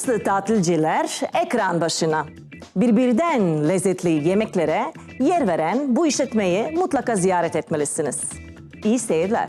Kıbrıslı tatilciler ekran başına. Birbirinden lezzetli yemeklere yer veren bu işletmeyi mutlaka ziyaret etmelisiniz. İyi seyirler.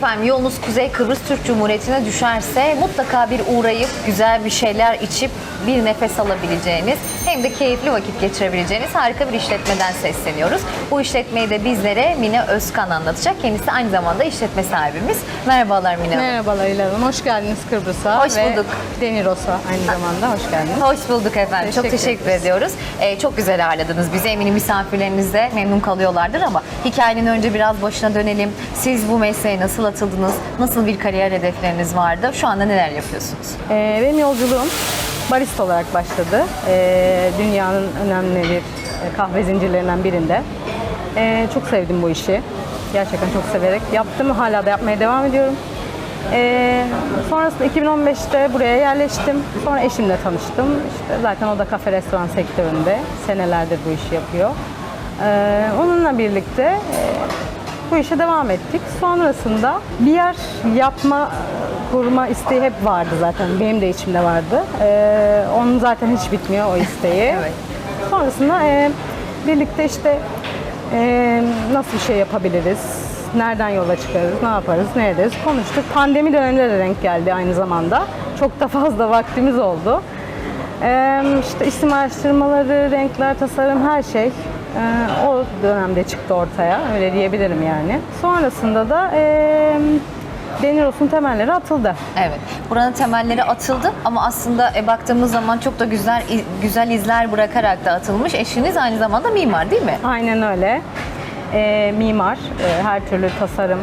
Efendim yolunuz Kuzey Kıbrıs Türk Cumhuriyeti'ne düşerse mutlaka bir uğrayıp güzel bir şeyler içip bir nefes alabileceğiniz hem de keyifli vakit geçirebileceğiniz harika bir işletmeden sesleniyoruz. Bu işletmeyi de bizlere Mine Özkan anlatacak. Kendisi aynı zamanda işletme sahibimiz. Merhabalar Mine Hanım. Merhabalar İlhan Hanım. Hoş geldiniz Kıbrıs'a. Hoş ve bulduk. Deniros'a aynı zamanda hoş geldiniz. Hoş bulduk efendim. çok Teşekkür teşekkür ederiz. ediyoruz. Ee, çok güzel ağırladınız bizi. Eminim misafirleriniz de memnun kalıyorlardır ama hikayenin önce biraz başına dönelim. Siz bu mesleğe nasıl atıldınız? Nasıl bir kariyer hedefleriniz vardı? Şu anda neler yapıyorsunuz? Ee, benim yolculuğum barista olarak başladı. Ee, dünyanın önemli bir e, kahve zincirlerinden birinde. Ee, çok sevdim bu işi. Gerçekten çok severek yaptım. Hala da yapmaya devam ediyorum. Ee, sonrasında 2015'te buraya yerleştim. Sonra eşimle tanıştım. İşte zaten o da kafe restoran sektöründe. Senelerdir bu işi yapıyor. Ee, onunla birlikte e, bu işe devam ettik. Sonrasında bir yer yapma, kurma isteği hep vardı zaten. Benim de içimde vardı. Ee, onun zaten hiç bitmiyor o isteği. Evet. Sonrasında e, birlikte işte e, nasıl bir şey yapabiliriz, nereden yola çıkarız, ne yaparız, ne ederiz konuştuk. Pandemi döneminde de denk geldi aynı zamanda. Çok da fazla vaktimiz oldu. Ee, işte isim araştırmaları, renkler, tasarım her şey e, o dönemde çıktı ortaya. Öyle diyebilirim yani. Sonrasında da e, Deniros'un temelleri atıldı. Evet. Buranın temelleri atıldı ama aslında e, baktığımız zaman çok da güzel güzel izler bırakarak da atılmış. Eşiniz aynı zamanda mimar değil mi? Aynen öyle. E, mimar, e, her türlü tasarım,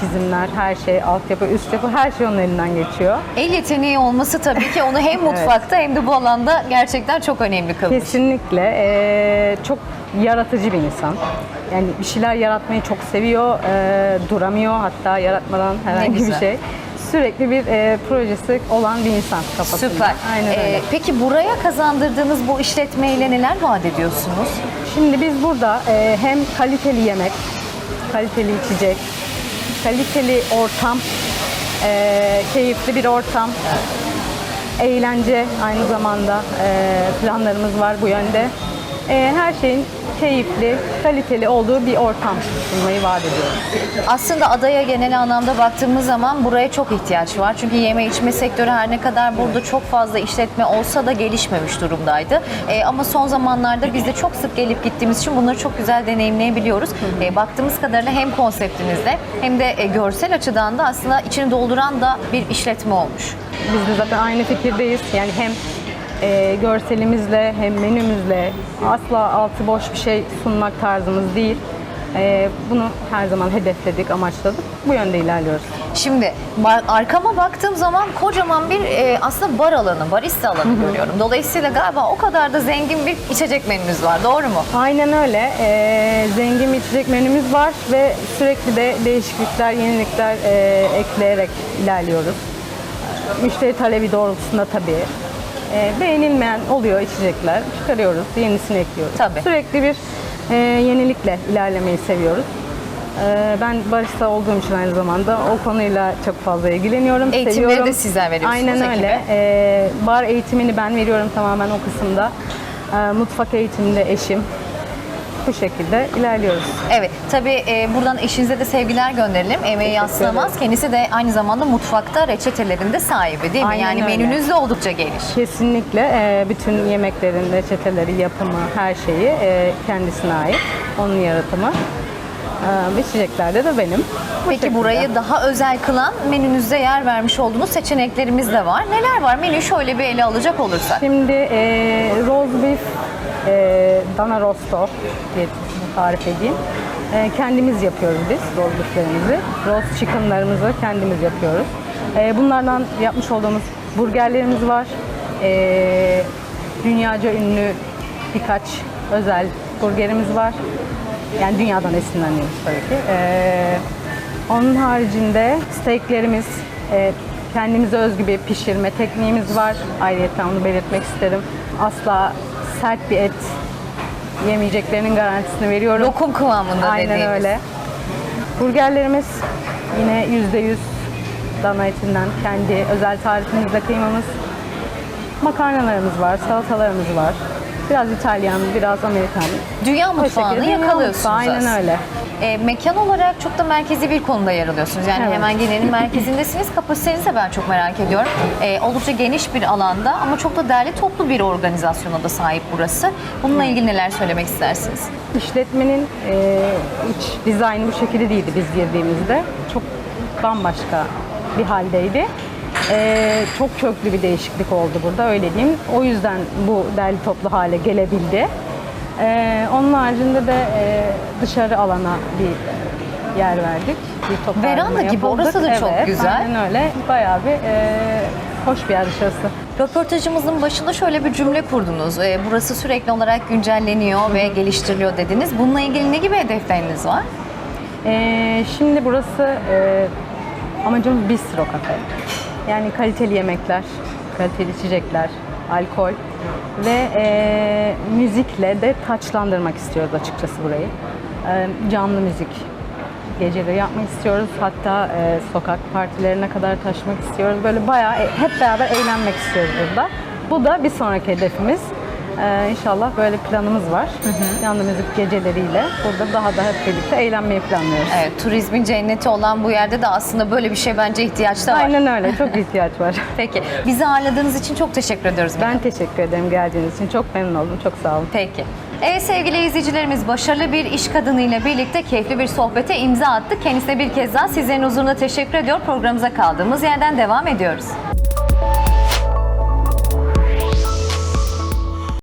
çizimler, her şey, altyapı, üst yapı her şey onun elinden geçiyor. El yeteneği olması tabii ki onu hem mutfakta hem de bu alanda gerçekten çok önemli kılmış. Kesinlikle e, çok yaratıcı bir insan. Yani bir şeyler yaratmayı çok seviyor, e, duramıyor hatta yaratmadan herhangi bir güzel. şey. Sürekli bir e, projesi olan bir insan kafasında. Süper. Aynen Ee, öyle. peki buraya kazandırdığınız bu işletmeyle neler vaat ediyorsunuz? Şimdi biz burada e, hem kaliteli yemek, kaliteli içecek, kaliteli ortam, e, keyifli bir ortam, eğlence aynı zamanda e, planlarımız var bu yönde. E, her şeyin keyifli, kaliteli olduğu bir ortam sunmayı vaat ediyoruz. Aslında adaya genel anlamda baktığımız zaman buraya çok ihtiyaç var. Çünkü yeme içme sektörü her ne kadar burada çok fazla işletme olsa da gelişmemiş durumdaydı. Ee, ama son zamanlarda biz de çok sık gelip gittiğimiz için bunları çok güzel deneyimleyebiliyoruz. Ee, baktığımız kadarıyla hem konseptinizde hem de e, görsel açıdan da aslında içini dolduran da bir işletme olmuş. Biz de zaten aynı fikirdeyiz. Yani hem e, görselimizle hem menümüzle asla altı boş bir şey sunmak tarzımız değil. E, bunu her zaman hedefledik, amaçladık. Bu yönde ilerliyoruz. Şimdi ba- arkama baktığım zaman kocaman bir e, aslında bar alanı, barista alanı görüyorum. Dolayısıyla galiba o kadar da zengin bir içecek menünüz var. Doğru mu? Aynen öyle. E, zengin bir içecek menümüz var ve sürekli de değişiklikler, yenilikler e, ekleyerek ilerliyoruz. Müşteri talebi doğrultusunda tabii. E, beğenilmeyen oluyor içecekler. Çıkarıyoruz, yenisini ekliyoruz. Tabii. Sürekli bir e, yenilikle ilerlemeyi seviyoruz. E, ben barista olduğum için aynı zamanda o konuyla çok fazla ilgileniyorum. Eğitimleri seviyorum. de sizler veriyorsunuz Aynen ekibe. öyle. E, bar eğitimini ben veriyorum tamamen o kısımda. E, mutfak eğitiminde eşim. Bu şekilde ilerliyoruz. Evet, tabii e, buradan eşinize de sevgiler gönderelim. Emeği yatsınamaz. ederim. Kendisi de aynı zamanda mutfakta reçetelerin de sahibi değil mi? Aynen yani öyle. menünüz de oldukça geniş. Kesinlikle e, bütün yemeklerin, reçeteleri, yapımı, her şeyi e, kendisine ait. Onun yaratımı. E, içeceklerde de benim. Bu Peki şekilde. burayı daha özel kılan menünüzde yer vermiş olduğunuz seçeneklerimiz de var. Neler var? Menüyü şöyle bir ele alacak olursak. Şimdi e, roast beef, e, dana rosto diye tarif edeyim. E, kendimiz yapıyoruz biz roast beeflerimizi. Roast chickenlarımızı kendimiz yapıyoruz. E, bunlardan yapmış olduğumuz burgerlerimiz var. E, dünyaca ünlü birkaç özel burgerimiz var. Yani dünyadan esinleniyoruz tabii ki. E, Onun haricinde steaklerimiz, e, kendimize özgü bir pişirme tekniğimiz var. Ayrıca onu belirtmek isterim. Asla sert bir et yemeyeceklerinin garantisini veriyorum. Lokum kıvamında Aynen dediğimiz. öyle. Burgerlerimiz yine %100 dana etinden kendi özel tarifimizde kıymamız. Makarnalarımız var, salatalarımız var. Biraz İtalyan, biraz Amerikan. Dünya mutfağını yakalıyorsunuz mutfağı, Aynen aslında. öyle. E, mekan olarak çok da merkezi bir konumda yer alıyorsunuz. Yani Evet. hemen gelenin merkezindesiniz. Kapasitenizi de ben çok merak ediyorum. E, oldukça geniş bir alanda ama çok da derli toplu bir organizasyona da sahip burası. Bununla ilgili neler söylemek istersiniz? İşletmenin e, iç dizaynı bu şekilde değildi biz girdiğimizde. Çok bambaşka bir haldeydi. E, çok köklü bir değişiklik oldu burada öyle diyeyim. O yüzden bu derli toplu hale gelebildi. E, onun haricinde de e, dışarı alana bir yer verdik. Bir toparlama Veranda gibi, yapıldık. orası da çok Evet, güzel. Aynen öyle. Bayağı bir e, hoş bir yer dışarısı. Röportajımızın başında şöyle bir cümle kurdunuz. E, burası sürekli olarak güncelleniyor ve geliştiriliyor dediniz. Bununla ilgili ne gibi hedefleriniz var? Ee, şimdi burası e, amacımız bistro kafe. Yani kaliteli yemekler, kaliteli içecekler, alkol ve e, müzikle de taçlandırmak istiyoruz açıkçası burayı. E, canlı müzik geceleri yapmak istiyoruz. Hatta e, sokak partilerine kadar taşımak istiyoruz. Böyle bayağı e, hep beraber eğlenmek istiyoruz burada. Bu da bir sonraki hedefimiz. Ee, inşallah böyle planımız var. Canlı müzik geceleriyle burada daha da hep birlikte eğlenmeyi planlıyoruz. Evet, turizmin cenneti olan bu yerde de aslında böyle bir şey bence ihtiyaç da var. Aynen öyle. Çok ihtiyaç var. Peki. Bizi ağırladığınız için çok teşekkür ediyoruz. Ben teşekkür ederim geldiğiniz için. Çok memnun oldum. Çok sağ olun. Peki. Evet sevgili izleyicilerimiz başarılı bir iş kadını ile birlikte keyifli bir sohbete imza attık. Kendisine bir kez daha sizlerin huzurunda teşekkür ediyor. Programımıza kaldığımız yerden devam ediyoruz.